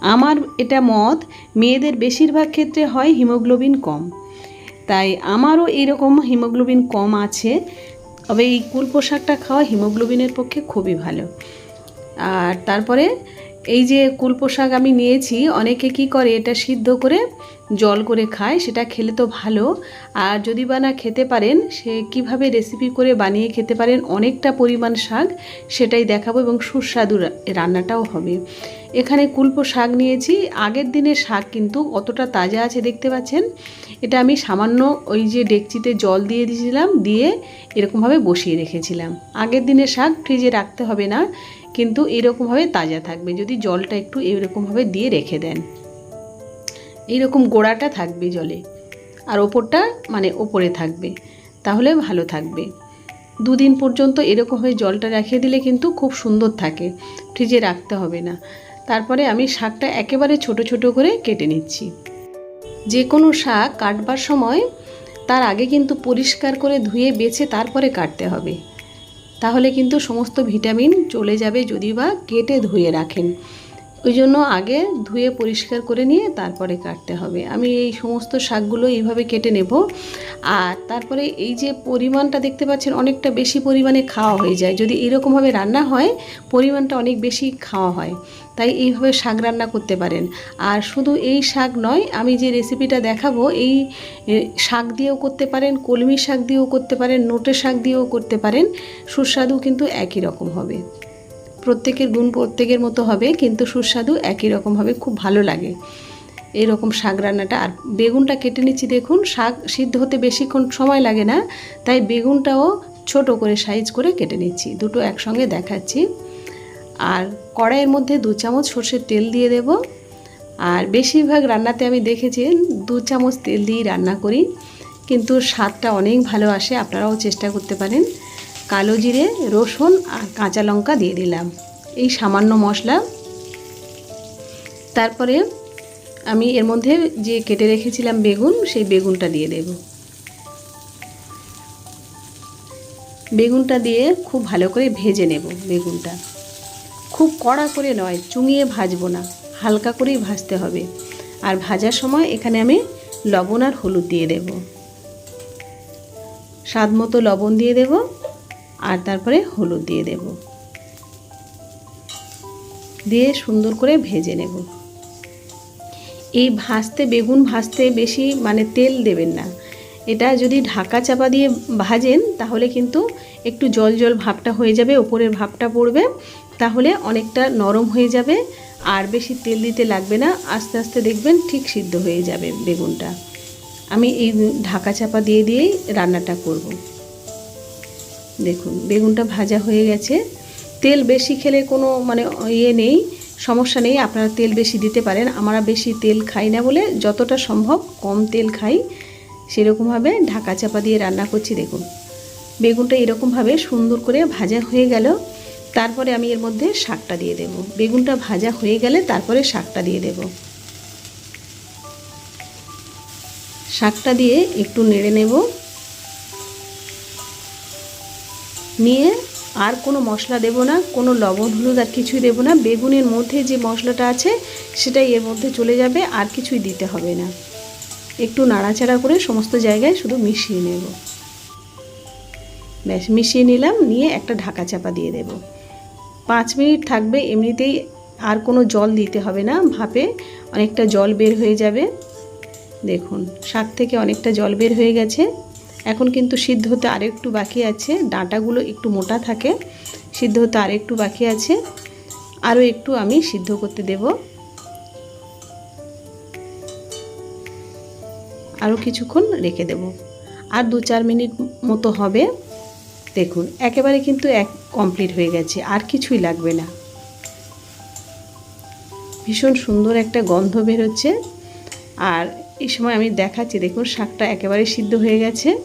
আমার এটা মত, মেয়েদের বেশিরভাগ ক্ষেত্রে হয় হিমোগ্লোবিন কম। তাই আমারও এরকম হিমোগ্লোবিন কম আছে, তবে এই কুল পোশাকটা খাওয়া হিমোগ্লোবিনের পক্ষে খুবই ভালো। আর তারপরে এই যে কুলপো শাক আমি নিয়েছি, অনেকে কি করে এটা সিদ্ধ করে জল করে খায়, সেটা খেলে তো ভালো। আর যদি বা না খেতে পারেন, সে কীভাবে রেসিপি করে বানিয়ে খেতে পারেন, অনেকটা পরিমাণ শাক, সেটাই দেখাবো এবং সুস্বাদু রান্নাটাও হবে। এখানে কুলপো শাক নিয়েছি। আগের দিনের শাক কিন্তু অতটা তাজা আছে, দেখতে পাচ্ছেন? এটা আমি সামান্য ওই যে ডেকচিতে জল দিয়ে দিয়েছিলাম, দিয়ে এরকমভাবে বসিয়ে রেখেছিলাম। আগের দিনের শাক ফ্রিজে রাখতে হবে না। কিন্তু এরকমভাবে তাজা থাকবে। যদি জলটা একটু এরকমভাবে দিয়ে রেখে দেন। এইরকম গোড়াটা থাকবে জলে। আর ওপরটা মানে ওপরে থাকবে। তাহলে ভালো থাকবে। দুদিন পর্যন্ত এরকমভাবে জলটা রেখে দিলে কিন্তু খুব সুন্দর থাকে। ফ্রিজে রাখতে হবে না। তারপরে আমি শাকটা একেবারে ছোট ছোট করে কেটে নিচ্ছি। যে কোনো শাক কাটবার সময় তার আগে কিন্তু পরিষ্কার করে ধুয়ে বেছে তারপরে কাটতে হবে। তাহলে কিন্তু সমস্ত ভিটামিন চলে যাবে যদি বা কেটে ধুয়ে রাখেন। ওই জন্য আগে ধুয়ে পরিষ্কার করে নিয়ে তারপরে কাটতে হবে। আমি এই সমস্ত শাকগুলো এইভাবে কেটে নেব। আর তারপরে এই যে পরিমাণটা দেখতে পাচ্ছেন অনেকটা বেশি পরিমাণে খাওয়া হয়ে যায়। যদি এরকমভাবে রান্না হয়, পরিমাণটা অনেক বেশি খাওয়া হয়। তাই এইভাবে শাক রান্না করতে পারেন। আর শুধু এই শাক নয়, আমি যে রেসিপিটা দেখাবো, এই শাক দিয়েও করতে পারেন, কলমি শাক দিয়েও করতে পারেন, নোটে শাক দিয়েও করতে পারেন, সুস্বাদু কিন্তু একই রকম হবে। প্রত্যেকের গুণ প্রত্যেকের মতো হবে, কিন্তু সুস্বাদু একই রকম হবে, খুব ভালো লাগে। এরকম শাক রান্নাটা। আর বেগুনটা কেটে নিচ্ছি, দেখুন, শাক সিদ্ধ হতে বেশিক্ষণ সময় লাগে না, তাই বেগুনটাও ছোট করে, সাইজ করে কেটে নিচ্ছি। দুটো একসঙ্গে দেখাচ্ছি। আর কড়াইয়ের মধ্যে দু চামচ সর্ষের তেল দিয়ে দেব। আর বেশিরভাগ রান্নাতে আমি দেখেছি দু চামচ তেল দিয়েই রান্না করি, কিন্তু স্বাদটা অনেক ভালো আসে, আপনারাও চেষ্টা করতে পারেন। কালো জিরে, রসুন আর কাঁচা লঙ্কা দিয়ে দিলাম। এই সামান্য মশলা। তারপরে আমি এর মধ্যে যে কেটে রেখেছিলাম বেগুন, সেই বেগুনটা দিয়ে দেব। বেগুনটা দিয়ে খুব ভালো করে ভেজে নেব বেগুনটা। খুব কড়া করে নয়, চুঙিয়ে ভাজবো না। হালকা করেই ভাজতে হবে। আর ভাজার সময় এখানে আমি লবণ আর হলুদ দিয়ে দেব। স্বাদ মতো লবণ দিয়ে দেব। আর তারপরে হলুদ দিয়ে দেব। দিয়ে সুন্দর করে ভেজে নেব। এই ভাজতে, বেগুন ভাজতে বেশি মানে তেল দেবেন না। এটা যদি ঢাকা চাপা দিয়ে ভাজেন, তাহলে কিন্তু একটু জল জল ভাবটা হয়ে যাবে, ওপরের ভাবটা পড়বে। তাহলে অনেকটা নরম হয়ে যাবে, আর বেশি তেল দিতে লাগবে না। আস্তে আস্তে দেখবেন ঠিক সিদ্ধ হয়ে যাবে বেগুনটা। আমি এই ঢাকা চাপা দিয়ে দিয়েই রান্নাটা করব। দেখুন, বেগুনটা ভাজা হয়ে গেছে। তেল বেশি খেলে কোনো মানে ইয়ে নেই, সমস্যা নেই, আপনারা তেল বেশি দিতে পারেন। আমরা বেশি তেল খাই না বলে যতটা সম্ভব কম তেল খাই। সেরকমভাবে ঢাকা চাপা দিয়ে রান্না করছি, দেখুন। বেগুনটা এরকমভাবে সুন্দর করে ভাজা হয়ে গেল। তারপরে আমি এর মধ্যে শাকটা দিয়ে দেব। বেগুনটা ভাজা হয়ে গেলে তারপরে শাকটা দিয়ে দেব। শাকটা দিয়ে একটু নেড়ে নেব। নিয়ে আর কোনো মশলা দেব না, কোনো লবণ, হলুদ আর কিছুই দেব না। বেগুনের মধ্যে যে মশলাটা আছে, সেটাই এর মধ্যে চলে যাবে, আর কিছুই দিতে হবে না। একটু নাড়াচাড়া করে সমস্ত জায়গায় শুধু মিশিয়ে নেব। ব্যাস, মিশিয়ে নিলাম, নিয়ে একটা ঢাকা চাপা দিয়ে দেব। পাঁচ মিনিট থাকবে, এমনিতেই আর কোনো জল দিতে হবে না, ভাপে অনেকটা জল বের হয়ে যাবে। দেখুন শাক থেকে অনেকটা জল বের হয়ে গেছে। এখন কিন্তু সিদ্ধ হতে আরেকটু বাকি আছে, ডাঁটাগুলো একটু মোটা থাকে, সিদ্ধ হতে আরেকটু বাকি আছে, আরও একটু আমি সিদ্ধ করতে দেব। আরও কিছুক্ষণ রেখে দেব। আর দু চার মিনিট মতো হবে। দেখুন, একেবারে কিন্তু এক কমপ্লিট হয়ে গেছে, আর কিছুই লাগবে না। ভীষণ সুন্দর একটা গন্ধ বেরোচ্ছে। আর এই সময় আমি দেখাচ্ছি, দেখুন শাকটা একেবারে সিদ্ধ হয়ে গেছে।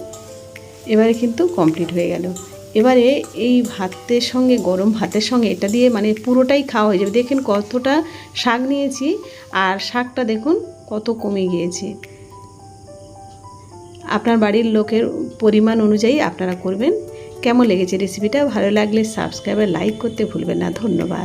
এবারে কিন্তু কমপ্লিট হয়ে গেল। এবারে এই ভাতের সঙ্গে, গরম ভাতের সঙ্গে, এটা দিয়ে মানে পুরোটাই খাওয়া হয়ে যাবে। দেখেন কতটা শাক নিয়েছি, আর শাকটা দেখুন কত কমে গিয়েছে। আপনার বাড়ির লোকের পরিমাণ অনুযায়ী আপনারা করবেন। কেমন লেগেছে রেসিপিটা ভালো লাগলে সাবস্ক্রাইব লাইক করতে ভুলবেন না। ধন্যবাদ।